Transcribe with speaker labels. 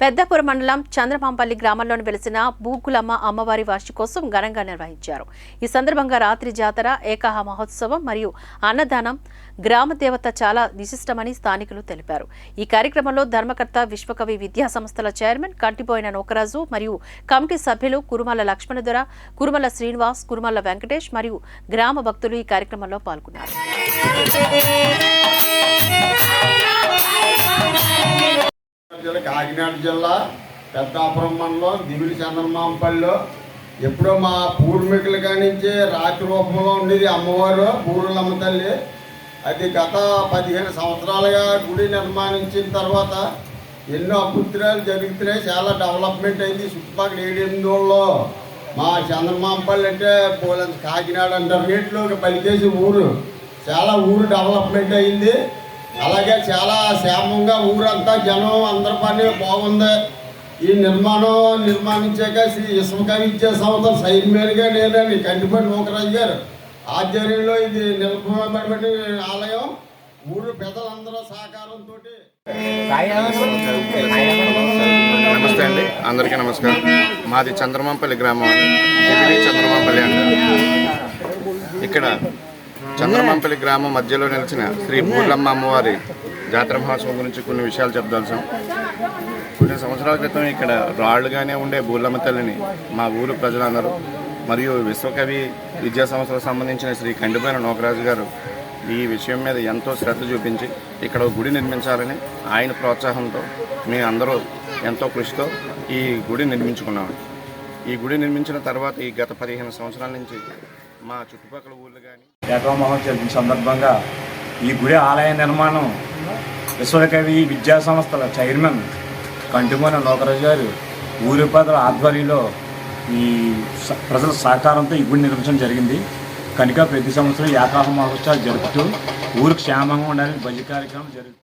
Speaker 1: పెద్దపురం మండలం చంద్రమాంపల్లి గ్రామంలోని వెలిసిన బూకులమ్మ అమ్మవారి వార్షికోత్సవం ఘనంగా నిర్వహించారు. ఈ సందర్భంగా రాత్రి జాతర ఏకాహ మహోత్సవం మరియు అన్నదానం గ్రామ దేవత చాలా విశిష్టమని స్థానికులు తెలిపారు. ఈ కార్యక్రమంలో ధర్మకర్త విశ్వకవి విద్యా సంస్థల చైర్మన్ కంటిపోయిన నోకరాజు మరియు కమిటీ సభ్యులు కురుమల లక్ష్మణదొర కురుమల శ్రీనివాస్ కురుమల వెంకటేష్ మరియు గ్రామ భక్తులు ఈ కార్యక్రమంలో పాల్గొన్నారు.
Speaker 2: జిల్లా కాకినాడ జిల్లా పెద్దాపురం మండలం దివిలి చంద్రమాంపల్లిలో. ఎప్పుడో మా పూర్వీకుల కానించి రాతి రూపంలో ఉండేది అమ్మవారు పూర్వులమ్మ తల్లి. అది గత పదిహేను సంవత్సరాలుగా గుడి నిర్మాణించిన తర్వాత ఎన్నో అభ్యుత్రాలు జరుగుతున్నాయి. చాలా డెవలప్మెంట్ అయింది. చుట్టుపక్కల ఏడెనిమిదిలో మా చంద్రమాంపల్లి అంటే పోలంత కాకినాడ అంటారు. రేట్లోకి పలికేసి ఊరు. చాలా ఊరు డెవలప్మెంట్ అయింది. అలాగే చాలా క్షేమంగా ఊరంతా జనం అందరి పని బాగుంది. ఈ నిర్మాణం నిర్మాణించాక శ్రీ విశ్వక విద్యా సంస్థ సైన్మేన్గా నేనని కంటిపడి నూకరాజు గారు. ఆధ్వర్యంలో ఇది నిలబడిన ఆలయం. ఊరు పెద్దలందరూ సహకారంతో
Speaker 3: నమస్తే అండి. అందరికీ నమస్కారం. మాది చంద్రమాంపల్లి గ్రామం అండి. దివిలి చంద్రమాంపల్లి అంటారు ఇక్కడ చంద్రమాంపల్లి గ్రామం మధ్యలో నిలిచిన శ్రీ బూర్లమ్మ అమ్మవారి జాతర మహోత్సవం గురించి కొన్ని విషయాలు చెప్పదలుసాం కొన్ని సంవత్సరాల క్రితం ఇక్కడ రాళ్ళుగానే ఉండే బూర్లమ్మ తల్లిని మా ఊరు ప్రజలందరూ మరియు విశ్వకవి విద్యా సంస్థలకు సంబంధించిన శ్రీ కండిపోయిన నోకరాజు గారు ఈ విషయం మీద ఎంతో శ్రద్ధ చూపించి ఇక్కడ గుడి నిర్మించాలని ఆయన ప్రోత్సాహంతో మీ అందరూ ఎంతో కృషితో ఈ గుడి నిర్మించుకున్నాము ఈ గుడి నిర్మించిన తర్వాత ఈ గత పదిహేను సంవత్సరాల నుంచి మా చుట్టుపక్కల ఊళ్ళు కానీ
Speaker 4: ఏకవ జరిగిన సందర్భంగా ఈ గుడి ఆలయ నిర్మాణం విశ్వకవి విద్యా సంస్థల చైర్మన్ కంటిమోన లోకరాజు గారు ఊరి ఆధ్వర్యంలో ఈ స- ప్రజల సహకారంతో ఈ గుడి నిర్మించడం జరిగింది. కనుక ప్రతి సంవత్సరం ఏకాహ మహోత్సవాలు జరుపుతూ ఊరు క్షేమంగా ఉండాలని భజ కార్యక్రమం జరుగుతుంది